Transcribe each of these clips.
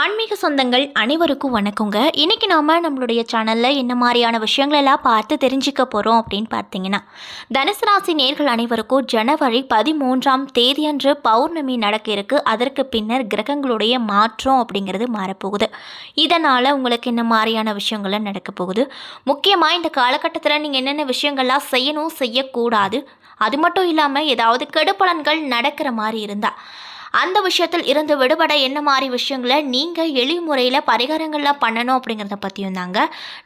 ஆன்மீக சொந்தங்கள் அனைவருக்கும் வணக்கங்க. இன்றைக்கி நாம் நம்மளுடைய சேனலில் என்ன மாதிரியான விஷயங்கள் எல்லாம் பார்த்து தெரிஞ்சுக்க போகிறோம் அப்படின்னு பார்த்தீங்கன்னா தனுசு ராசி நேர்கள் அனைவருக்கும் ஜனவரி பதிமூன்றாம் தேதியன்று பௌர்ணமி நடக்க இருக்கு. அதற்கு பின்னர் கிரகங்களுடைய மாற்றம் அப்படிங்கிறது மாறப்போகுது. இதனால் உங்களுக்கு என்ன மாதிரியான விஷயங்கள்லாம் நடக்க போகுது? முக்கியமாக இந்த காலகட்டத்தில் நீங்கள் என்னென்ன விஷயங்கள்லாம் செய்யணும் செய்யக்கூடாது. அது மட்டும் இல்லாமல் ஏதாவது கெடுபலன்கள் நடக்கிற மாதிரி இருந்தால் அந்த விஷயத்தில் இருந்து விடுபட என்ன மாதிரி விஷயங்களை நீங்கள் எளிய முறையில் பரிகாரங்கள்லாம் பண்ணணும் அப்படிங்கிறத பற்றியும் தாங்க.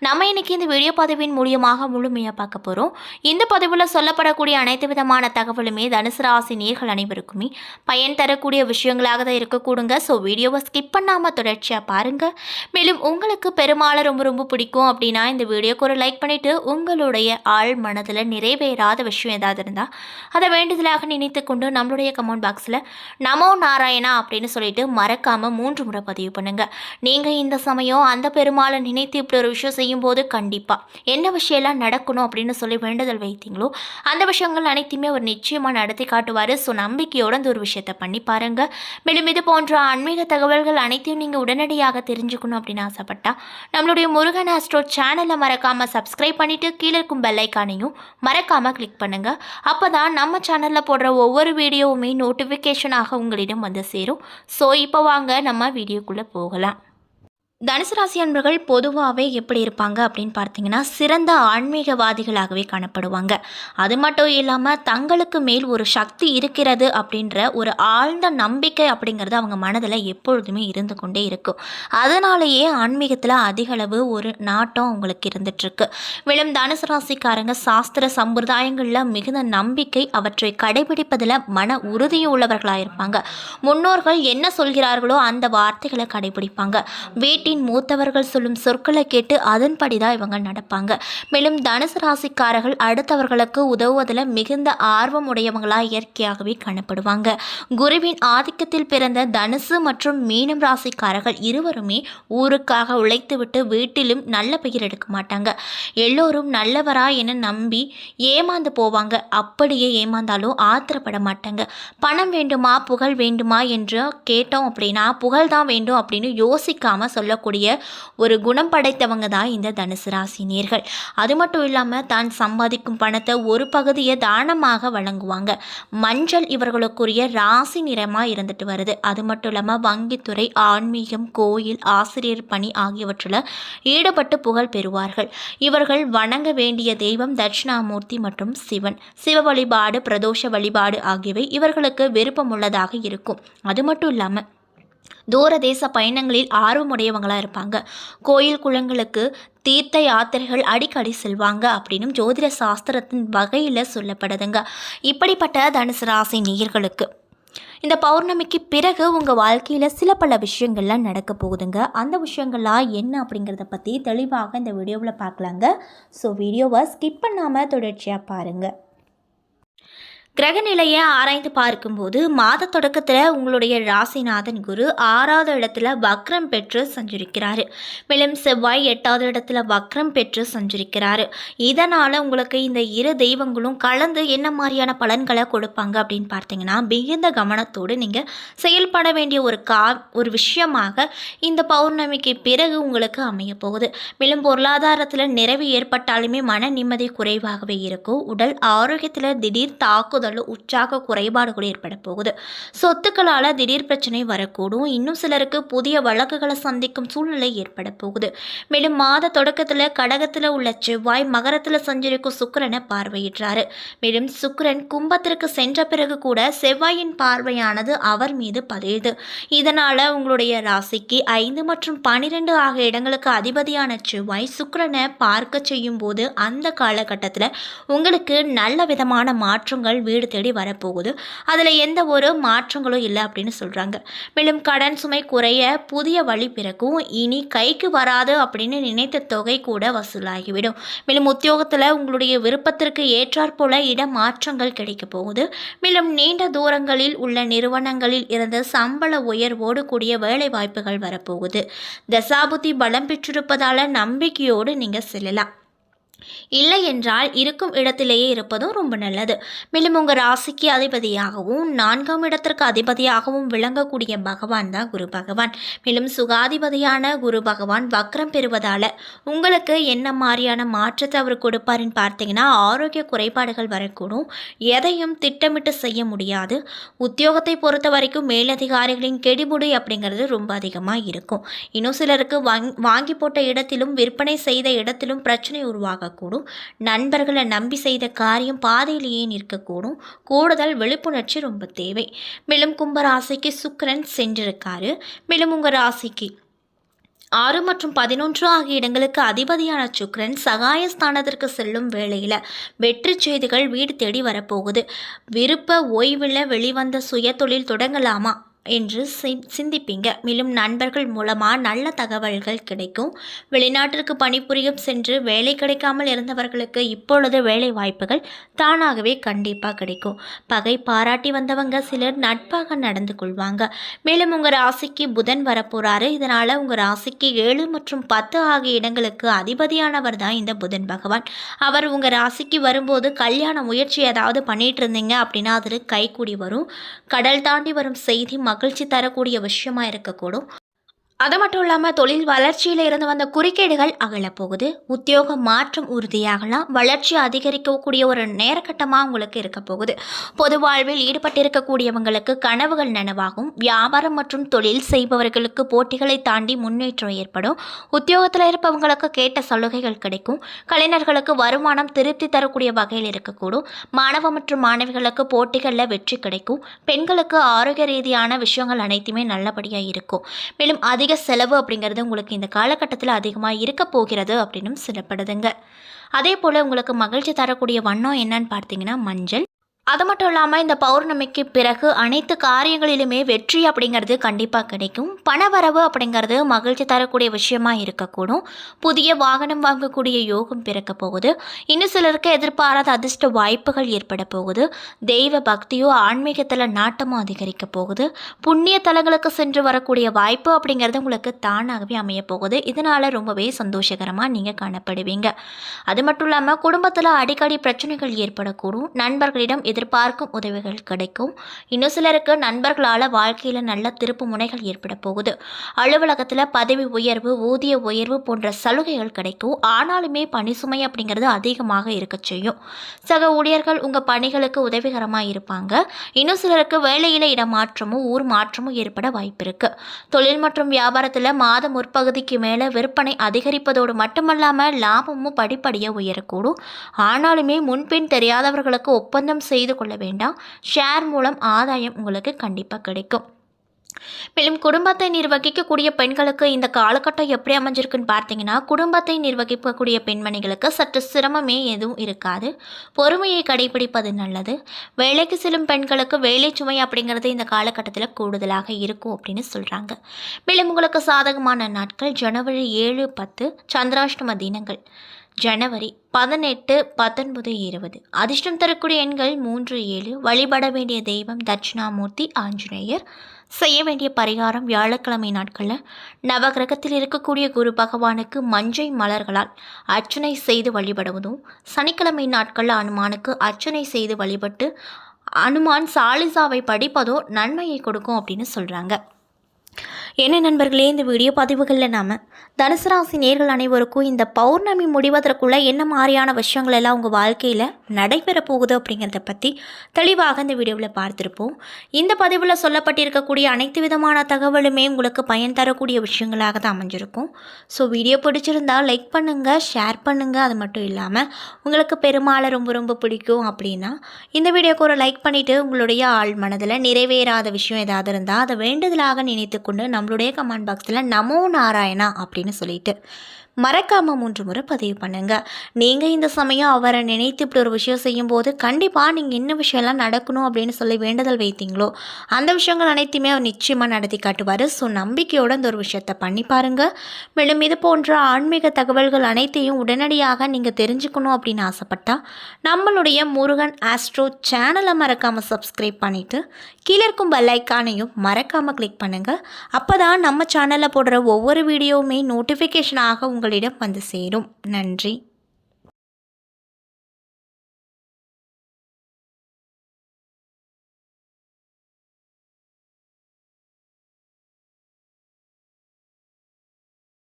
நம்ம இன்னைக்கு இந்த வீடியோ பதிவின் மூலியமாக முழுமையாக பார்க்க போகிறோம் இந்த பதிவில் சொல்லப்படக்கூடிய அனைத்து விதமான தகவலுமே தனுசு ராசி நேர்கள் அனைவருக்குமே பயன் தரக்கூடிய விஷயங்களாக தான் இருக்கக்கூடுங்க. ஸோ வீடியோவை ஸ்கிப் பண்ணாமல் தொடர்ச்சியாக பாருங்கள் மேலும் உங்களுக்கு பெருமாளை ரொம்ப ரொம்ப பிடிக்கும் அப்படின்னா இந்த வீடியோக்கு ஒரு லைக் பண்ணிவிட்டு உங்களுடைய ஆள் மனதில் நிறைவேறாத விஷயம் ஏதாவது இருந்தால் அதை வேண்டுதலாக நினைத்து கொண்டு நம்மளுடைய கமெண்ட் பாக்ஸில் நமோ நாராயணா அப்படின்னு சொல்லிட்டு மறக்காம மூன்று முறை பதிவு பண்ணுங்க. நீங்க இந்த சமயம் அந்த பெருமாளை நினைத்து இப்படி ஒரு விஷயம் செய்யும்போது கண்டிப்பா. என்ன விஷயம்லாம் நடக்கணும் அப்படின்னு சொல்லி வேண்டுதல் வைத்தீங்களோ அந்த விஷயங்கள் அனைத்தையுமே அவர் நிச்சயமா நடத்தி காட்டுவார். ஸோ நம்பிக்கையோட அந்த ஒரு விஷயத்த பண்ணி பாருங்க. மேலும் இது போன்ற ஆன்மீக தகவல்கள் அனைத்தையும் நீங்க உடனடியாக தெரிஞ்சுக்கணும் அப்படின்னு ஆசைப்பட்டா நம்மளுடைய முருகன் ஆஸ்ட்ரோ சேனலை மறக்காம சப்ஸ்கிரைப் பண்ணிட்டு கீழே இருக்கும் பெல்லைக்கானையும் மறக்காமல் மறக்காம கிளிக் பண்ணுங்க. அப்பதான் நம்ம சேனல்ல போடுற ஒவ்வொரு வீடியோவுமே நோட்டிஃபிகேஷனாக உங்களிடம் வந்து சேரும். ஸோ இப்போ வாங்க நம்ம வீடியோக்குள்ளே போகலாம். தனுசு ராசி அன்பர்கள் பொதுவாகவே எப்படி இருப்பாங்க அப்படின்னு பார்த்தீங்கன்னா சிறந்த ஆன்மீகவாதிகளாகவே காணப்படுவாங்க. அது மட்டும் இல்லாமல் தங்களுக்கு மேல் ஒரு சக்தி இருக்கிறது அப்படின்ற ஒரு ஆழ்ந்த நம்பிக்கை அப்படிங்கிறது அவங்க மனதில் எப்பொழுதுமே இருந்து கொண்டே இருக்கும். அதனாலேயே ஆன்மீகத்தில் அதிகளவு ஒரு நாட்டம் அவங்களுக்கு இருந்துட்டுருக்கு. மேலும் தனுசு ராசிக்காரங்க சாஸ்திர சம்பிரதாயங்களில் மிகுந்த நம்பிக்கை அவற்றை கடைபிடிப்பதில் மன உறுதியும் உள்ளவர்களாக இருப்பாங்க. முன்னோர்கள் என்ன சொல்கிறார்களோ அந்த வார்த்தைகளை கடைபிடிப்பாங்க. வீட்டின் மூத்தவர்கள் சொல்லும் சொற்களை கேட்டு அதன்படி தான் இவங்க நடப்பாங்க. மேலும் தனுசு ராசிக்காரர்கள் அடுத்தவர்களுக்கு உதவுவதில் மிகுந்த ஆர்வம் உடையவங்களாக இயற்கையாகவே காணப்படுவாங்க. குருவின் ஆதிக்கத்தில் பிறந்த தனுசு மற்றும் மீனம் ராசிக்காரர்கள் இருவருமே ஊருக்காக உழைத்துவிட்டு வீட்டிலும் நல்ல பெயர் எடுக்க மாட்டாங்க. எல்லோரும் நல்லவரா என நம்பி ஏமாந்து போவாங்க. அப்படியே ஏமாந்தாலும் ஆத்திரப்பட மாட்டாங்க. பணம் வேண்டுமா? புகழ் வேண்டுமா? என்று கேட்டோம் அப்படின்னா புகழ் தான் வேண்டும் அப்படின்னு யோசிக்காம சொல்லக்கூடிய ஒரு குணம் படைத்தவங்க தான் இந்த தனுசு ராசினியர்கள் அது மட்டும் இல்லாமல் தான் சம்பாதிக்கும் பணத்தை ஒரு பகுதியை தானமாக வழங்குவாங்க. மஞ்சள் இவர்களுக்குரிய ராசி நிறமாக இருந்துட்டு வருது. அது மட்டும் இல்லாமல் வங்கித்துறை ஆன்மீகம் கோயில் ஆசிரியர் பணி ஆகியவற்றில் ஈடுபட்டு புகழ் பெறுவார்கள். இவர்கள் வணங்க வேண்டிய தெய்வம் தட்சிணாமூர்த்தி மற்றும் சிவன். சிவ வழிபாடு பிரதோஷ வழிபாடு ஆகியவை இவர்களுக்கு விருப்பமுள்ளதாக இருக்கும். அது மட்டும் இல்லாமல் தூர தேச பயணங்களில் ஆர்வமுடையவங்களாக இருப்பாங்க. கோயில் குளங்களுக்கு தீர்த்த யாத்திரைகள் அடிக்கடி செல்வாங்க அப்படின்னும் ஜோதிட சாஸ்திரத்தின் வகையில் சொல்லப்படுதுங்க. இப்படிப்பட்ட தனுசு ராசி நேயர்களுக்கு இந்த பௌர்ணமிக்கு பிறகு உங்கள் வாழ்க்கையில் சில பல விஷயங்கள்லாம் நடக்க போகுதுங்க. அந்த விஷயங்கள்லாம் என்ன அப்படிங்கிறத பற்றி தெளிவாக இந்த வீடியோவில் பார்க்கலாங்க. ஸோ வீடியோவை ஸ்கிப் பண்ணாமல் தொடர்ச்சியாக பாருங்கள் கிரக நிலையை ஆராய்ந்து பார்க்கும்போது மாத தொடக்கத்தில் உங்களுடைய ராசிநாதன் குரு ஆறாவது இடத்துல வக்ரம் பெற்று சஞ்சரிக்கிறாரு. மேலும் செவ்வாய் எட்டாவது இடத்துல வக்ரம் பெற்று சஞ்சரிக்கிறாரு. இதனால் உங்களுக்கு இந்த இரு தெய்வங்களும் கலந்து என்ன மாதிரியான பலன்களை கொடுப்பாங்க அப்படின்னு பார்த்தீங்கன்னா மிகுந்த கவனத்தோடு நீங்கள் செயல்பட வேண்டிய ஒரு கா ஒரு விஷயமாக இந்த பௌர்ணமிக்கு பிறகு உங்களுக்கு அமைய போகுது. மேலும் பொருளாதாரத்தில் நிறைவு ஏற்பட்டாலுமே மன நிம்மதி குறைவாகவே இருக்கும். உடல் ஆரோக்கியத்தில் திடீர் தாக்குதல் தாக்குதல் உற்சாக குறைபாடு கூட ஏற்பட போகுது. சொத்துக்களால் திடீர் பிரச்சனை வரக்கூடும். இன்னும் சிலருக்கு புதிய வழக்குகளை சந்திக்கும் சூழ்நிலை ஏற்பட போகுது. மேலும் மாத தொடக்கத்தில் கடகத்தில் உள்ள செவ்வாய் மகரத்தில் சஞ்சரிக்கும் சுக்கரனை பார்வையிடுறாரு. மேலும் சுக்கரன் கும்பத்திற்கு சென்ற பிறகு கூட செவ்வாயின் பார்வையானது அவர் மீது பதியுது. இதனால் உங்களுடைய ராசிக்கு ஐந்து மற்றும் பனிரெண்டு ஆகிய இடங்களுக்கு அதிபதியான செவ்வாய் சுக்கரனை பார்க்க செய்யும் போது அந்த காலகட்டத்தில் உங்களுக்கு நல்ல விதமான மாற்றங்கள் வீடு தேடி வரப்போகுது. அதில் எந்த ஒரு மாற்றங்களும் இல்லை அப்படின்னு சொல்கிறாங்க மேலும் கடன் சுமை குறைய புதிய வழி பிறக்கும். இனி கைக்கு வராது அப்படின்னு நினைத்த தொகை கூட வசூலாகிவிடும். மேலும் உத்தியோகத்தில் உங்களுடைய விருப்பத்திற்கு ஏற்றாற்போல இட மாற்றங்கள் கிடைக்க போகுது. மேலும் நீண்ட தூரங்களில் உள்ள நிறுவனங்களில் இருந்து சம்பள உயர்வோடு கூடிய வேலை வாய்ப்புகள் வரப்போகுது. தசாபுத்தி பலம் பெற்றிருப்பதால் நம்பிக்கையோடு நீங்கள் செல்லலாம். இல்லை என்றால் இருக்கும் இடத்திலேயே இருப்பதும் ரொம்ப நல்லது. மேலும் உங்கள் ராசிக்கு அதிபதியாகவும் நான்காம் இடத்திற்கு அதிபதியாகவும் விளங்கக்கூடிய பகவான் தான் குரு பகவான். மேலும் சுகாதிபதியான குரு பகவான் வக்ரம் பெறுவதால் உங்களுக்கு என்ன மாதிரியான மாற்றத்தை அவர் கொடுப்பாருன்னு பார்த்தீங்கன்னா ஆரோக்கிய குறைபாடுகள் வரக்கூடும். எதையும் திட்டமிட்டு செய்ய முடியாது. உத்தியோகத்தை பொறுத்த வரைக்கும் மேலதிகாரிகளின் கெடிமுடி அப்படிங்கிறது ரொம்ப அதிகமாக இருக்கும். இன்னும் சிலருக்கு வாங் வாங்கி போட்ட இடத்திலும் விற்பனை செய்த இடத்திலும் பிரச்சனை உருவாகும் உருவாகக்கூடும் நண்பர்களை நம்பி செய்த காரியம் பாதையிலேயே நிற்கக்கூடும். கூடுதல் விழிப்புணர்ச்சி ரொம்ப தேவை. மேலும் கும்பராசிக்கு சுக்கரன் சென்றிருக்காரு. மேலும் உங்கள் ராசிக்கு ஆறு மற்றும் பதினொன்று ஆகிய இடங்களுக்கு அதிபதியான சுக்ரன் சகாயஸ்தானத்திற்கு செல்லும் வேளையில் வெற்றி செய்திகள் வீடு தேடி வரப்போகுது. விருப்ப ஓய்வில் வெளிவந்த சுயதொழில் தொடங்கலாமா? என்று சிந்திப்பீங்க. மேலும் நண்பர்கள் மூலமாக நல்ல தகவல்கள் கிடைக்கும். வெளிநாட்டிற்கு பணிபுரியும் சென்று வேலை கிடைக்காமல் இருந்தவர்களுக்கு இப்பொழுது வேலை வாய்ப்புகள் தானாகவே கண்டிப்பாக கிடைக்கும். பகை பாராட்டி வந்தவங்க சிலர் நட்பாக நடந்து கொள்வாங்க. மேலும் உங்கள் ராசிக்கு புதன் வரப்போகிறாரு இதனால் உங்கள் ராசிக்கு ஏழு மற்றும் பத்து ஆகிய இடங்களுக்கு அதிபதியானவர் தான் இந்த புதன் பகவான். அவர் உங்கள் ராசிக்கு வரும்போது கல்யாண முயற்சி ஏதாவது பண்ணிட்டு இருந்தீங்க அப்படின்னா அதில் கைக்கூடி வரும். கடல் தாண்டி வரும் செய்தி மகிழ்ச்சி தரக்கூடிய விஷயமா இருக்கக்கூடும். அது மட்டும் இல்லாமல் தொழில் வளர்ச்சியில் இருந்து வந்த குறுக்கீடுகள் அகலப்போகுது. உத்தியோக மாற்றம் உறுதியாகலாம். வளர்ச்சி அதிகரிக்கக்கூடிய ஒரு நேரக்கட்டமாக உங்களுக்கு இருக்க போகுது. பொது வாழ்வில் ஈடுபட்டிருக்கக்கூடியவங்களுக்கு கனவுகள் நனவாகும். வியாபாரம் மற்றும் தொழில் செய்பவர்களுக்கு போட்டிகளை தாண்டி முன்னேற்றம் ஏற்படும். உத்தியோகத்தில் இருப்பவங்களுக்கு கேட்ட சலுகைகள் கிடைக்கும். கலைஞர்களுக்கு வருமானம் திருப்தி தரக்கூடிய வகையில் இருக்கக்கூடும். மாணவ மற்றும் மாணவிகளுக்கு போட்டிகளில் வெற்றி கிடைக்கும். பெண்களுக்கு ஆரோக்கிய ரீதியான விஷயங்கள் அனைத்துமே நல்லபடியாக இருக்கும். மேலும் அதிக செலவு அப்படிங்கிறது உங்களுக்கு இந்த காலகட்டத்தில் அதிகமாக இருக்க போகிறது அப்படின்னும் சொல்லப்படுதுங்க. அதே போல் உங்களுக்கு மகிழ்ச்சி தரக்கூடிய வண்ணம் என்னன்னு பார்த்தீங்கன்னா மஞ்சள். அது மட்டும் இல்லாமல் இந்த பௌர்ணமிக்கு பிறகு அனைத்து காரியங்களிலுமே வெற்றி அப்படிங்கிறது கண்டிப்பாக கிடைக்கும். பணவரவு அப்படிங்கிறது மகிழ்ச்சி தரக்கூடிய விஷயமா இருக்கக்கூடும். புதிய வாகனம் வாங்கக்கூடிய யோகம் பிறக்க போகுது. இன்னும் சிலருக்கு எதிர்பாராத அதிர்ஷ்ட வாய்ப்புகள் ஏற்பட போகுது. தெய்வ பக்தியோ ஆன்மீகத்தில் நாட்டமும் அதிகரிக்க போகுது. புண்ணிய தலங்களுக்கு சென்று வரக்கூடிய வாய்ப்பு அப்படிங்கிறது உங்களுக்கு தானாகவே அமைய போகுது. இதனால் ரொம்பவே சந்தோஷகரமாக நீங்கள் காணப்படுவீங்க. அது மட்டும் இல்லாமல் குடும்பத்தில் அடிக்கடி பிரச்சனைகள் ஏற்படக்கூடும். நண்பர்களிடம் எதிர்பார்க்கும் உதவிகள் கிடைக்கும். இன்னும் சிலருக்கு நண்பர்களால் வாழ்க்கையில் நல்ல திருப்பு முனைகள் ஏற்பட போகுது. அலுவலகத்தில் பதவி உயர்வு ஊதிய உயர்வு போன்ற சலுகைகள் கிடைக்கும். ஆனாலுமே பணி சுமை அப்படிங்கிறது அதிகமாக இருக்க செய்யும். சக ஊழியர்கள் உங்கள் பணிகளுக்கு உதவிகரமாக இருப்பாங்க. இன்னும் சிலருக்கு வேலையில் இடமாற்றமும் ஊர் மாற்றமும் ஏற்பட வாய்ப்பு இருக்கு. தொழில் மற்றும் வியாபாரத்தில் மாதம் முற்பகுதிக்கு மேலே விற்பனை அதிகரிப்பதோடு மட்டுமல்லாமல் லாபமும் படிப்படியாக உயரக்கூடும். ஆனாலுமே முன்பின் தெரியாதவர்களுக்கு ஒப்பந்தம் செய்து கொள்ள வேண்டாம். ஷேர் மூலம் ஆதாயம் உங்களுக்கு கண்டிப்பாக கிடைக்கும். மேலும் குடும்பத்தை நிர்வகிக்கக்கூடிய பெண்களுக்கு இந்த காலகட்டம் எப்படி அமைஞ்சிருக்குன்னு பார்த்தீங்கன்னா குடும்பத்தை நிர்வகிக்கக்கூடிய பெண்மணிகளுக்கு சற்று சிரமமே எதுவும் இருக்காது. பொறுமையை கடைபிடிப்பது நல்லது. வேலைக்கு செல்லும் பெண்களுக்கு வேலை சுமை அப்படிங்கிறது இந்த காலகட்டத்தில் கூடுதலாக இருக்கும் அப்படின்னு சொல்கிறாங்க மேலும் உங்களுக்கு சாதகமான நாட்கள் ஜனவரி ஏழு பத்து சந்திராஷ்டம தினங்கள். ஜனவரி பதினெட்டு பத்தொன்பது இருபது. அதிர்ஷ்டம் தரக்கூடிய எண்கள் மூன்று ஏழு. வழிபட வேண்டிய தெய்வம் தட்சிணாமூர்த்தி ஆஞ்சநேயர். செய்ய வேண்டிய பரிகாரம் வியாழக்கிழமை நாட்களில். நவகிரகத்தில் இருக்கக்கூடிய குரு பகவானுக்கு மஞ்சை மலர்களால் அர்ச்சனை செய்து வழிபடுவதும் சனிக்கிழமை நாட்களில் அனுமானுக்கு அர்ச்சனை செய்து வழிபட்டு அனுமான் சாலிசாவை படிப்பதோ நன்மையை கொடுக்கும் அப்படின்னு சொல்கிறாங்க என்ன நண்பர்களே இந்த வீடியோ பதிவுகளில் நாம் தனுசு ராசி நேர்கள் அனைவருக்கும் இந்த பௌர்ணமி முடிவதற்குள்ளே என்ன மாதிரியான விஷயங்கள் எல்லாம் உங்கள் வாழ்க்கையில் நடைபெற போகுது அப்படிங்கிறத பற்றி தெளிவாக இந்த வீடியோவில் பார்த்துருப்போம். இந்த பதிவில் சொல்லப்பட்டிருக்கக்கூடிய அனைத்து விதமான தகவலுமே உங்களுக்கு பயன் தரக்கூடிய விஷயங்களாக தான் அமைஞ்சிருக்கும். ஸோ வீடியோ பிடிச்சிருந்தால் லைக் பண்ணுங்கள் ஷேர் பண்ணுங்கள் அது மட்டும் இல்லாமல் உங்களுக்கு பெருமாளை ரொம்ப ரொம்ப பிடிக்கும் அப்படின்னா இந்த வீடியோக்கு ஒரு லைக் பண்ணிவிட்டு உங்களுடைய ஆள் மனதில் நிறைவேறாத விஷயம் ஏதாவது இருந்தால் அதை வேண்டுதலாக நினைத்து கொண்டு நம்மளுடைய கமெண்ட் பாக்ஸில் நமோ நாராயணா அப்படின்னு சொல்லிட்டு மறக்காமல் மூன்று முறை பதிவு பண்ணுங்கள் நீங்கள் இந்த சமயம் அவரை நினைத்து இப்படி ஒரு விஷயம் செய்யும்போது கண்டிப்பாக நீங்கள் என்ன விஷயம்லாம் நடக்கணும் அப்படின்னு சொல்லி வேண்டுதல் வைத்தீங்களோ அந்த விஷயங்கள் அனைத்தையுமே அவர் நிச்சயமாக நடத்தி காட்டுவார். ஸோ நம்பிக்கையோடு இந்த ஒரு விஷயத்தை பண்ணி பாருங்கள் மேலும் இது போன்ற ஆன்மீக தகவல்கள் அனைத்தையும் உடனடியாக நீங்கள் தெரிஞ்சுக்கணும் அப்படின்னு ஆசைப்பட்டால் நம்மளுடைய முருகன் ஆஸ்ட்ரோ சேனலை மறக்காமல் சப்ஸ்கிரைப் பண்ணிவிட்டு கீழே இருக்கும் பெல்லைக்கானையும் மறக்காமல் கிளிக் பண்ணுங்கள் அப்போ தான் நம்ம சேனலில் போடுற ஒவ்வொரு வீடியோவுமே நோட்டிஃபிகேஷனாக உங்களிடம் வந்து சேரும். நன்றி.